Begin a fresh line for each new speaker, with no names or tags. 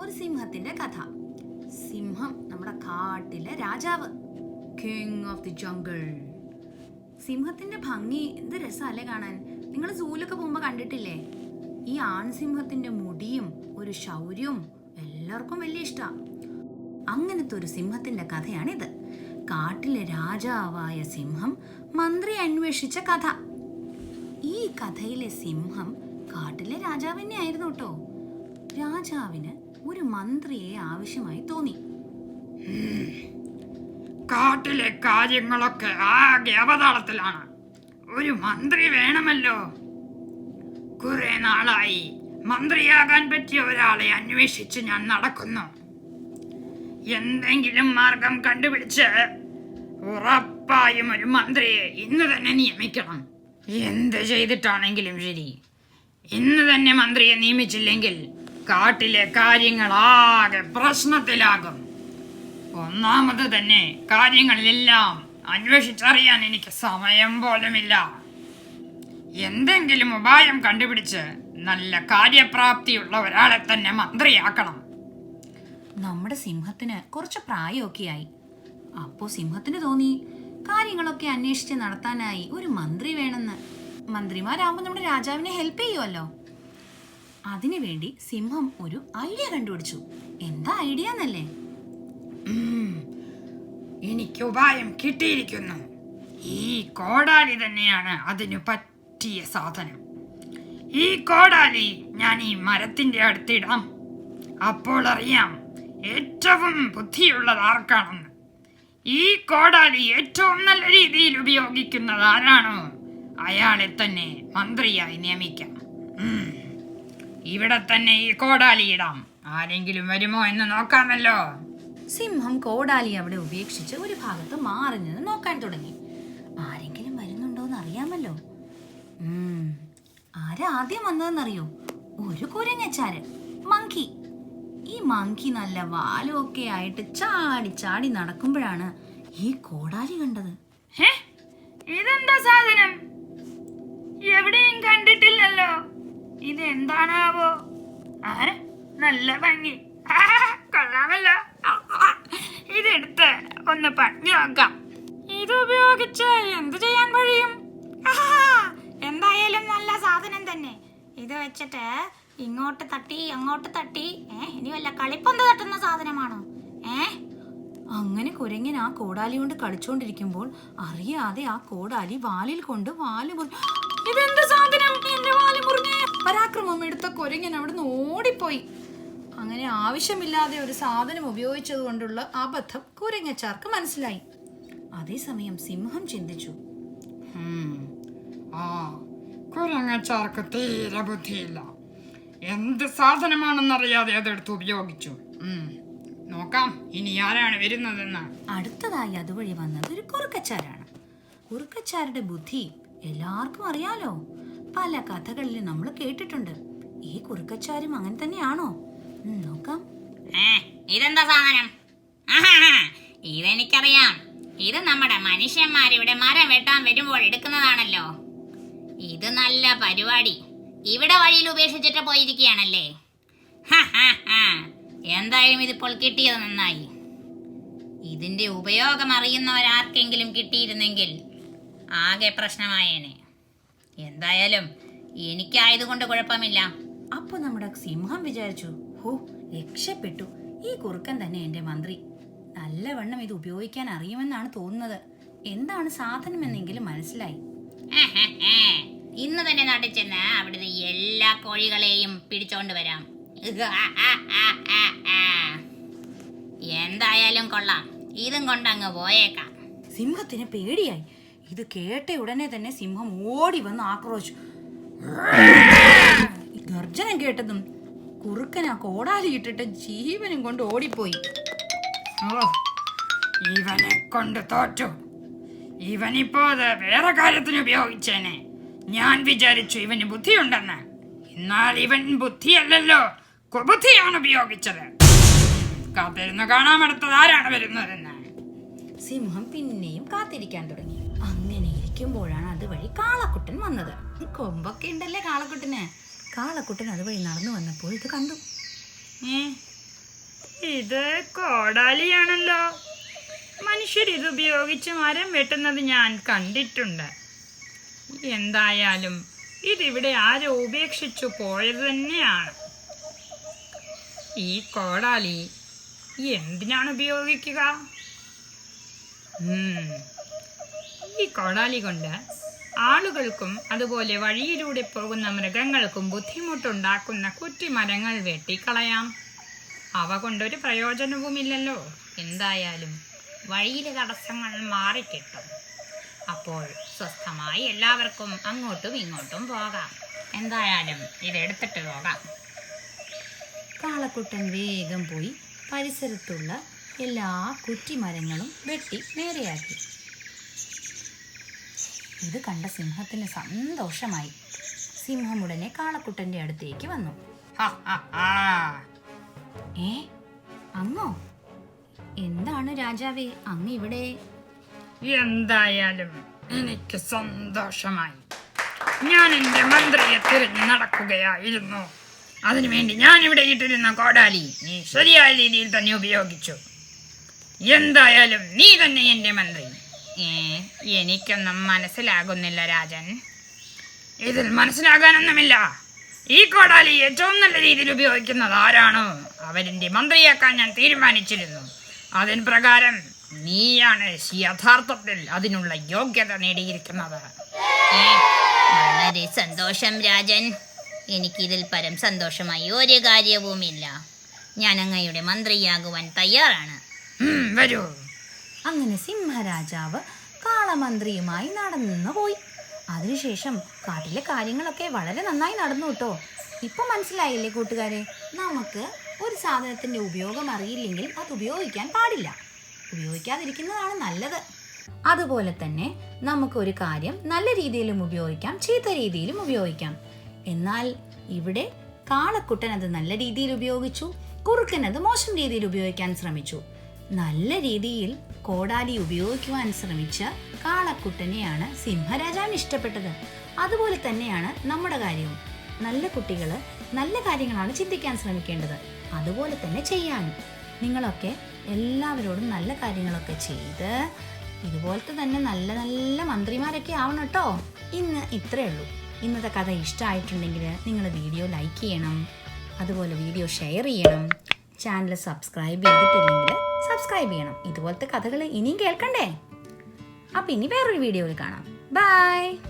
ഒരു സിംഹത്തിന്റെ കഥ. സിംഹം നമ്മുടെ കാട്ടിലെ രാജാവ്. കിങ് ഓഫ് ദി ജംഗിൾ സിംഹത്തിന്റെ ഭംഗി എന്ത് രസമല്ലേ കാണാൻ? നിങ്ങൾ സൂലൊക്കെ പോകുമ്പോ കണ്ടിട്ടില്ലേ? ഈ ആൺസിംഹത്തിന്റെ മുടിയും ഒരു ശൗര്യവും എല്ലാവർക്കും വലിയ ഇഷ്ടാ. അങ്ങനത്തെ ഒരു സിംഹത്തിന്റെ കഥയാണിത്. കാട്ടിലെ രാജാവായ സിംഹം മന്ത്രി അന്വേഷിച്ച കഥ. ഈ കഥയിലെ സിംഹം കാട്ടിലെ രാജാവ് തന്നെയായിരുന്നു കേട്ടോ. രാജാവിന് ഒരു മന്ത്രിയെ ആവശ്യമായി തോന്നി.
കാട്ടിലെ കാര്യങ്ങളൊക്കെ ആകെ അവതാളത്തിലാണ്. ഒരു മന്ത്രി വേണമല്ലോ. കുറെ നാളായി മന്ത്രിയാകാൻ പറ്റിയ ഒരാളെ അന്വേഷിച്ച് ഞാൻ നടക്കുന്നു. എന്തെങ്കിലും മാർഗം കണ്ടുപിടിച്ച് ഉറപ്പായും ഒരു മന്ത്രിയെ ഇന്ന് തന്നെ നിയമിക്കണം. എന്ത് ചെയ്തിട്ടാണെങ്കിലും ശരി. ഇന്ന് തന്നെ മന്ത്രിയെ നിയമിച്ചില്ലെങ്കിൽ കാട്ടിലെ കാര്യങ്ങൾ ആകെ പ്രശ്നത്തിലാകും. ഒന്നാമത് തന്നെ കാര്യങ്ങളിലെല്ലാം അന്വേഷിച്ചറിയാൻ എനിക്ക് സമയം പോലുമില്ല. എന്തെങ്കിലും ഉപായം കണ്ടുപിടിച്ച് നല്ല കാര്യപ്രാപ്തിയുള്ള ഒരാളെ തന്നെ മന്ത്രിയാക്കണം.
നമ്മുടെ സിംഹത്തിന് കുറച്ച് പ്രായമൊക്കെയായി. അപ്പോ സിംഹത്തിന് തോന്നി കാര്യങ്ങളൊക്കെ അന്വേഷിച്ച് നടത്താനായി ഒരു മന്ത്രി വേണമെന്ന്. മന്ത്രിമാരാകുമ്പോൾ നമ്മുടെ രാജാവിനെ ഹെൽപ്പ് ചെയ്യുമല്ലോ അതിനുവേണ്ടി സിംഹം ഒരു ഐഡിയ കണ്ടുപിടിച്ചു. എന്താ ഐഡിയ എന്നല്ലേ?
എനിക്ക് ഉപായം കിട്ടിയിരിക്കുന്നു. ഈ കോടാലി തന്നെയാണ് അതിനു പറ്റിയ സാധനം. ഈ കോടാലി ഞാൻ ഈ മരത്തിന്റെ അടുത്തിടാം അപ്പോൾ അറിയാം ഏറ്റവും ബുദ്ധിയുള്ളത് ആർക്കാണെന്ന്. ഈ കോടാലി ഏറ്റവും നല്ല രീതിയിൽ ഉപയോഗിക്കുന്നത് ആരാണോ? അയാളെ തന്നെ മന്ത്രിയായി നിയമിക്കാം. ഇവിടെ തന്നെ ഈ കോടാലി ഇടാം ആരെങ്കിലും വരുമോ എന്ന് നോക്കാമല്ലോ.
സിംഹം കോടാലി അവിടെ ഉപേക്ഷിച്ച് ഒരു ഭാഗത്ത് മാറി നിന്ന് നോക്കാൻ തുടങ്ങി. ആരെങ്കിലും വരുന്നുണ്ടോന്ന് അറിയാമല്ലോ. ആരാദ്യം വന്നതെന്നറിയോ? ഒരു കുരങ്ങച്ചാര് മങ്കി. ഈ മങ്കി നല്ല വാലും ഒക്കെ ആയിട്ട് ചാടി ചാടി നടക്കുമ്പോഴാണ് ഈ കോടാലി കണ്ടത്.
എന്താണാവോ? ആ നല്ല ഭംഗി. കൊള്ളാമല്ലോ. ഇതെടുത്ത് ഒന്ന് പഞ്ഞു നോക്കാം. ഇത് ഉപയോഗിച്ച് എന്ത് ചെയ്യാൻ കഴിയും? എന്തായാലും നല്ല സാധനം തന്നെ. ഇത് വെച്ചിട്ട് ഇങ്ങോട്ട് തട്ടി അങ്ങോട്ട് തട്ടി. ഏ ഇനി വല്ല കളിപ്പന്ത് തട്ടുന്ന സാധനമാണോ? ഏ?
അങ്ങനെ കുരങ്ങൻ ആ കോടാലി കൊണ്ട് കളിച്ചോണ്ടിരിക്കുമ്പോൾ അറിയാതെ ആ കോടാലി വാലിൽ കൊണ്ട് വാൽ മുറി ഇതെന്ത് സാധനം? എന്റെ വാൽ മുറിഞ്ഞേ പരാക്രമം എടുത്ത കുരങ്ങൻ അവിടുന്ന് ഓടിപ്പോയി. അങ്ങനെ ആവശ്യമില്ലാതെ ഒരു സാധനം ഉപയോഗിച്ചത് കൊണ്ടുള്ള അബദ്ധം കുരങ്ങച്ചാർക്ക് മനസ്സിലായി. അതേസമയം സിംഹം ചിന്തിച്ചു.
ആ കുരങ്ങച്ചാർക്ക് തീരെ ബുദ്ധിയില്ല. എന്ത് സാധനമാണെന്നറിയാതെ അതെടുത്ത് ഉപയോഗിച്ചു. നോക്കാം ഇനി ആരാണ് വരുന്നതെന്ന്.
അടുത്തതായി അതുവഴി വന്നത് ഒരു കുറുക്കച്ചാരാണ്. കുറുക്കച്ചാരുടെ ബുദ്ധി എല്ലാവർക്കും അറിയാലോ. പല കഥകളിൽ നമ്മൾ കേട്ടിട്ടുണ്ട്. ഈ കുറുക്കച്ചാരും അങ്ങനെ തന്നെയാണോ? നോക്കാം.
ഇതെന്താ സാധനം? ഇതെനിക്കറിയാം. ഇത് നമ്മുടെ മനുഷ്യന്മാരിവിടെ മരം വെട്ടാൻ വരുമ്പോൾ എടുക്കുന്നതാണല്ലോ. ഇത് നല്ല പരിപാടി. ഇവിടെ വഴിയിൽ ഉപേക്ഷിച്ചിട്ട് പോയിരിക്കുകയാണല്ലേ. എന്തായാലും ഇതിപ്പോൾ കിട്ടിയത് നന്നായി. ഇതിന്റെ ഉപയോഗം അറിയുന്നവരാർക്കെങ്കിലും കിട്ടിയിരുന്നെങ്കിൽ ആകെ പ്രശ്നമായേനെ. എന്തായാലും എനിക്കായതുകൊണ്ട് കുഴപ്പമില്ല.
അപ്പൊ നമ്മുടെ സിംഹം വിചാരിച്ചു ഹോ രക്ഷപ്പെട്ടു. ഈ കുറുക്കൻ തന്നെ എന്റെ മന്ത്രി. നല്ലവണ്ണം ഇത് ഉപയോഗിക്കാൻ അറിയുമെന്നാണ് തോന്നുന്നത്. എന്താണ് സാധനമെന്നെങ്കിലും മനസ്സിലായി.
ഇന്ന് തന്നെ നാട്ടിൽ ചെന്ന് അവിടുത്തെ എല്ലാ കോഴികളെയും പിടിച്ചോണ്ട് വരാം. എന്തായാലും കൊള്ളാം. ഇതും കൊണ്ടങ്ങ് പോയേക്കാം.
സിംഹത്തിന് പേടിയായി. ഇത് കേട്ട ഉടനെ തന്നെ സിംഹം ഓടി വന്ന് ആക്രോശിച്ചു ഗർജനം കേട്ടതും കുറുക്കൻ ആ കോടാലി ഇട്ടിട്ട് ജീവനും കൊണ്ട് ഓടിപ്പോയി.
ഇവനെ കൊണ്ട് തോറ്റു. ഇവനിപ്പോ അത് വേറെ കാര്യത്തിന് ഉപയോഗിച്ചേനെ. ഞാൻ വിചാരിച്ചു ഇവന് ബുദ്ധിയുണ്ടെന്ന്. എന്നാൽ ഇവൻ ബുദ്ധിയല്ലല്ലോ. കുബുദ്ധിയാണ് ഉപയോഗിച്ചത്. കാത്തിരുന്ന് കാണാൻ അടുത്തത് ആരാണ് വരുന്നതെന്ന്.
സിംഹം പിന്നെയും കാത്തിരിക്കാൻ തുടങ്ങി. ഇരിക്കുമ്പോഴാണ് അതുവഴി കാളക്കുട്ടൻ വന്നത്. കൊമ്പൊക്കെ ഉണ്ടല്ലേ കാളക്കുട്ടന്? കാളക്കുട്ടൻ അതുവഴി നടന്നു വന്നപ്പോൾ ഇത് കണ്ടു.
ഏ ഇത് കോടാലിയാണല്ലോ. മനുഷ്യർ ഇത് ഉപയോഗിച്ച് മരം വെട്ടുന്നത് ഞാൻ കണ്ടിട്ടുണ്ട്. എന്തായാലും ഇതിവിടെ ആരോ ഉപേക്ഷിച്ചു പോയത് തന്നെയാണ്. ഈ കോടാലി എന്തിനാണ് ഉപയോഗിക്കുക? ഉം, ഈ കോടാലി കൊണ്ട് ആളുകൾക്കും അതുപോലെ വഴിയിലൂടെ പോകുന്ന മൃഗങ്ങൾക്കും ബുദ്ധിമുട്ടുണ്ടാക്കുന്ന കുറ്റിമരങ്ങൾ വെട്ടിക്കളയാം. അവ കൊണ്ടൊരു പ്രയോജനവുമില്ലല്ലോ.
എന്തായാലും വഴിയിലെ തടസ്സങ്ങൾ മാറിക്കിട്ടും. അപ്പോൾ സ്വസ്ഥമായി എല്ലാവർക്കും അങ്ങോട്ടും ഇങ്ങോട്ടും പോകാം. എന്തായാലും ഇതെടുത്തിട്ട് പോകാം.
കാളക്കുട്ടൻ വേഗം പോയി പരിസരത്തുള്ള എല്ലാ കുറ്റിമരങ്ങളും വെട്ടി നേരെയാക്കി. ഇത് കണ്ട സിംഹത്തിന് സന്തോഷമായി. സിംഹം ഉടനെ കാളക്കുട്ടന്റെ അടുത്തേക്ക് വന്നു. ഏ അങ്ങോ? എന്താണ് രാജാവേ അങ്ങ് ഇവിടെ?
എന്തായാലും എനിക്ക് സന്തോഷമായി. ഞാൻ എന്റെ മന്ത്രിയെ തിരഞ്ഞു നടക്കുകയായിരുന്നു. അതിനുവേണ്ടി ഞാൻ ഇവിടെ ഇട്ടിരുന്ന കോടാലി നീ ശരിയായ രീതിയിൽ തന്നെ ഉപയോഗിച്ചു. എന്തായാലും നീ തന്നെ എന്റെ മന്ത്രി.
എനിക്കൊന്നും മനസ്സിലാകുന്നില്ല രാജൻ.
ഇതിൽ മനസ്സിലാകാനൊന്നുമില്ല. ഈ കോടാലി ഏറ്റവും നല്ല രീതിയിൽ ഉപയോഗിക്കുന്നത് ആരാണോ? അവരിന്റെ മന്ത്രിയാക്കാൻ ഞാൻ തീരുമാനിച്ചിരുന്നു. അതിന് പ്രകാരം നീയാണ് യഥാർത്ഥത്തിൽ അതിനുള്ള യോഗ്യത നേടിയിരിക്കുന്നത്.
വളരെ സന്തോഷം രാജൻ. എനിക്കിതിൽ പരം സന്തോഷമായി ഒരു കാര്യവുമില്ല. ഞാൻ അങ്ങയുടെ മന്ത്രിയാകുവാൻ തയ്യാറാണ്.
വരൂ.
അങ്ങനെ സിംഹരാജാവ് കാളമന്ത്രിയുമായി നടന്നു പോയി. അതിനുശേഷം കാട്ടിലെ കാര്യങ്ങളൊക്കെ വളരെ നന്നായി നടന്നു കേട്ടോ. ഇപ്പൊ മനസ്സിലായില്ലേ കൂട്ടുകാരെ? നമുക്ക് ഒരു സാധനത്തിന്റെ ഉപയോഗം അറിയില്ലെങ്കിൽ അത് ഉപയോഗിക്കാൻ പാടില്ല. ഉപയോഗിക്കാതിരിക്കുന്നതാണ് നല്ലത്. അതുപോലെ തന്നെ നമുക്കൊരു കാര്യം നല്ല രീതിയിലും ഉപയോഗിക്കാം ചീത്ത രീതിയിലും ഉപയോഗിക്കാം. എന്നാൽ ഇവിടെ കാളക്കുട്ടൻ അത് നല്ല രീതിയിൽ ഉപയോഗിച്ചു കുറുക്കൻ അത് മോശം രീതിയിൽ ഉപയോഗിക്കാൻ ശ്രമിച്ചു. നല്ല രീതിയിൽ കോടാലി ഉപയോഗിക്കുവാൻ ശ്രമിച്ച കാളക്കുട്ടനെയാണ് സിംഹരാജാവിന് ഇഷ്ടപ്പെട്ടത്. അതുപോലെ തന്നെയാണ് നമ്മുടെ കാര്യവും. നല്ല കുട്ടികൾ നല്ല കാര്യങ്ങളാണ് ചിന്തിക്കാൻ ശ്രമിക്കേണ്ടത്. അതുപോലെ തന്നെ ചെയ്യാനും. നിങ്ങളൊക്കെ എല്ലാവരോടും നല്ല കാര്യങ്ങളൊക്കെ ചെയ്ത് ഇതുപോലത്തെ തന്നെ നല്ല നല്ല മന്ത്രിമാരൊക്കെ ആവണം കേട്ടോ. ഇന്ന് ഇത്രയേ ഉള്ളൂ. ഇന്നത്തെ കഥ ഇഷ്ടമായിട്ടുണ്ടെങ്കിൽ നിങ്ങൾ വീഡിയോ ലൈക്ക് ചെയ്യണം. അതുപോലെ വീഡിയോ ഷെയർ ചെയ്യണം. ചാനൽ സബ്സ്ക്രൈബ് ചെയ്തിട്ടില്ലെങ്കിൽ സബ്സ്ക്രൈബ് ചെയ്യണം. ഇതുപോലത്തെ കഥകൾ ഇനിയും കേൾക്കണ്ടേ? അപ്പം ഇനി വേറൊരു വീഡിയോയിൽ കാണാം. ബൈ